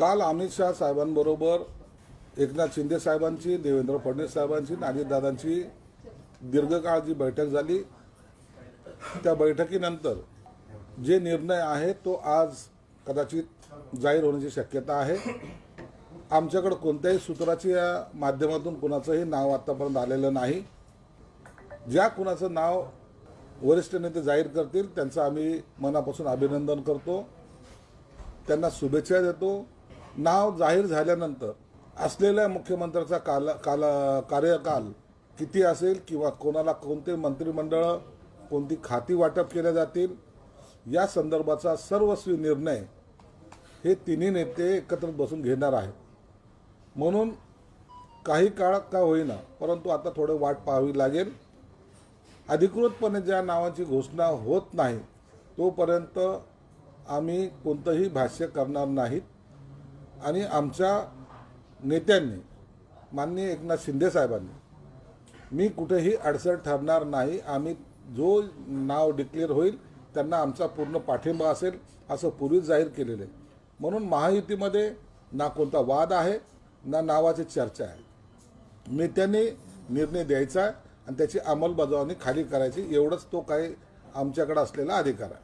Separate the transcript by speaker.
Speaker 1: काल अमित शहा साहेबांबरोबर एकनाथ शिंदे साहेबांची देवेंद्र फडणवीस साहेबांची आणि अजितदादांची दीर्घकाळ जी बैठक झाली. त्या बैठकीनंतर जे निर्णय आहे तो आज कदाचित जाहीर होण्याची शक्यता आहे. आमच्याकडे कोणत्याही सूत्राची या माध्यमातून कुणाचंही नाव आतापर्यंत आलेलं नाही. ज्या कुणाचं नाव वरिष्ठ नेते जाहीर करतील त्यांचं आम्ही मनापासून अभिनंदन करतो. त्यांना शुभेच्छा देतो. नाव जाहीर झाल्यानंतर असलेल्या मुख्यमंत्र्याचा काल काला कार्यकाल किती असेल किंवा कोणाला कोणते मंत्रिमंडळ कोणती खाती वाटप केल्या जातील या संदर्भाचा सर्वस्वी निर्णय हे तिन्ही नेते एकत्र बसून घेणार आहेत. म्हणून काही काळ का होईना परंतु आता थोडं वाट पाहावी लागेल. अधिकृतपणे ज्या नावाची घोषणा होत नाही तोपर्यंत आम्ही कोणतंही भाष्य करणार नाहीत. आणि आमच्या नेत्यांनी माननीय एकनाथ शिंदे साहेबांनी मी कुठेही अडचण ठरणार नाही. आम्ही जो नाव डिक्लेअर होईल त्यांना आमचा पूर्ण पाठिंबा असेल असं पूर्वीच जाहीर केलेलं आहे. म्हणून महायुतीमध्ये ना कोणता वाद आहे ना नावाची चर्चा आहे. नेत्यांनी निर्णय द्यायचा आहे आणि त्याची अंमलबजावणी खाली करायची. एवढंच तो काही आमच्याकडे असलेला अधिकार आहे.